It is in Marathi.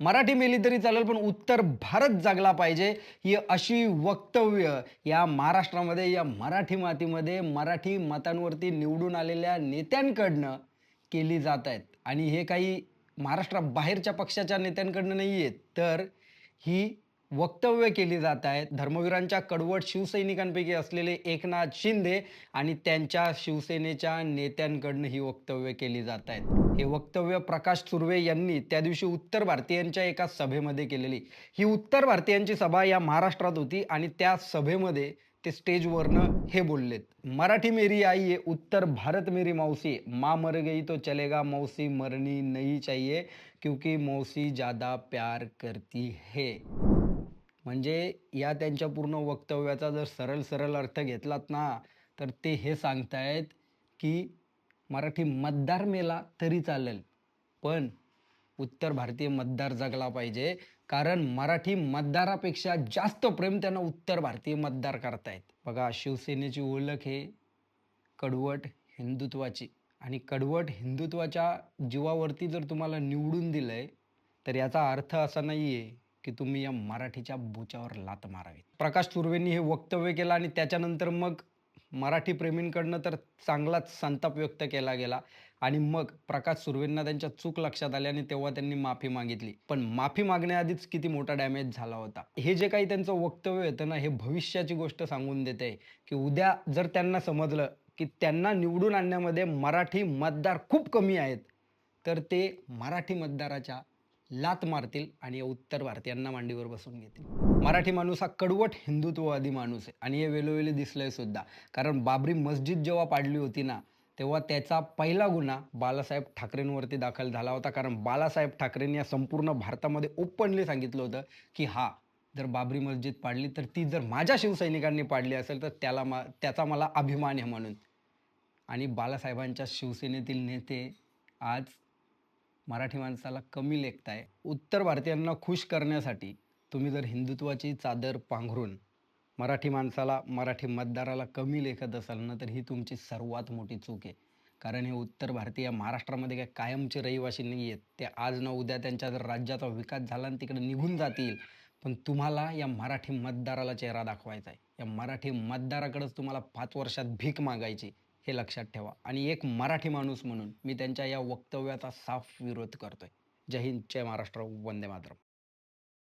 मराठी मेली तरी चालेल पण उत्तर भारत जागला पाहिजे ही अशी वक्तव्य या महाराष्ट्रामध्ये या मराठी मातीमध्ये मराठी मतांवरती निवडून आलेल्या नेत्यांकडनं केली जात आहेत. आणि हे काही महाराष्ट्राबाहेरच्या पक्षाच्या नेत्यांकडनं नाही आहेत तर ही वक्तव्य केली जात आहेत. धर्मवीरांच्या कडवट शिवसैनिकांपैकी असलेले एकनाथ शिंदे आणि त्यांच्या शिवसेनेच्या नेत्यांकडनं ही वक्तव्य केली जात आहेत. हे वक्तव्य प्रकाश सुर्वे यांनी त्या दिवशी उत्तर भारतीयांच्या एका सभेमध्ये केलेली. ही उत्तर भारतीयांची सभा या महाराष्ट्रात होती आणि त्या सभेमध्ये ते स्टेजवरनं हे बोललेत. मराठी मेरी आई है उत्तर भारत मेरी मौसी माँ मर गई तो चलेगा मौसी मरनी नहीं चाहिए क्योंकि मौसी ज़्यादा प्यार करती है. म्हणजे या त्यांच्या पूर्ण वक्तव्याचा जर सरळ सरळ अर्थ घेतलात ना तर ते हे सांगतायत की मराठी मतदार मेला तरी चालेल पण उत्तर भारतीय मतदार जगला पाहिजे. कारण मराठी मतदारापेक्षा जास्त प्रेम त्यांना उत्तर भारतीय मतदार करतायत. बघा शिवसेनेची ओळख हे कडवट हिंदुत्वाची. आणि कडवट हिंदुत्वाच्या जीवावरती जर तुम्हाला निवडून दिलंय तर याचा अर्थ असा नाही आहे की तुम्ही या मराठीच्या बोचावर लात मारावीत. प्रकाश सुर्वेंनी हे वक्तव्य केलं आणि त्याच्यानंतर मग मराठी प्रेमींकडनं तर चांगलाच संताप व्यक्त केला गेला आणि मग प्रकाश सुर्वेंना त्यांच्या चूक लक्षात आली आणि तेव्हा त्यांनी माफी मागितली. पण माफी मागण्याआधीच किती मोठा डॅमेज झाला होता. हे जे काही त्यांचं वक्तव्य येतं ना हे भविष्याची गोष्ट सांगून देते की उद्या जर त्यांना समजलं की त्यांना निवडून आणण्यामध्ये मराठी मतदार खूप कमी आहेत तर ते मराठी मतदाराच्या लात मारतील आणि उत्तर भारतीयांना मांडीवर बसून घेतील. मराठी माणूस हा कडवट हिंदुत्ववादी माणूस आहे. आणि हे वेळोवेळी दिसलंय सुद्धा. कारण बाबरी मस्जिद जेव्हा पाडली होती ना तेव्हा त्याचा पहिला गुन्हा बाळासाहेब ठाकरेंवरती दाखल झाला होता. कारण बाळासाहेब ठाकरेंनी या संपूर्ण भारतामध्ये ओपनली सांगितलं होतं की हा जर बाबरी मस्जिद पाडली तर ती जर माझ्या शिवसैनिकांनी पाडली असेल तर त्याला मा त्याचा मला अभिमान आहे म्हणून. आणि बाळासाहेबांच्या शिवसेनेतील नेते आज मराठी माणसाला कमी लेखताय. उत्तर भारतीयांना खुश करण्यासाठी तुम्ही जर हिंदुत्वाची चादर पांघरून मराठी माणसाला मराठी मतदाराला कमी लेखत असाल ना तर ही तुमची सर्वात मोठी चूक आहे. कारण हे उत्तर भारतीय महाराष्ट्रामध्ये काय कायमचे रहिवासी नाही आहेत. ते आज ना उद्या त्यांच्या जर राज्याचा विकास झाला आणि तिकडे निघून जातील पण तुम्हाला या मराठी मतदाराला चेहरा दाखवायचा आहे. या मराठी मतदाराकडंच तुम्हाला पाच वर्षात भीक मागायची. हे लक्षात ठेवा. आणि एक मराठी माणूस म्हणून मी त्यांच्या या वक्तव्याचा साफ विरोध करतोय. जय हिंद जय महाराष्ट्र वंदे मातरम.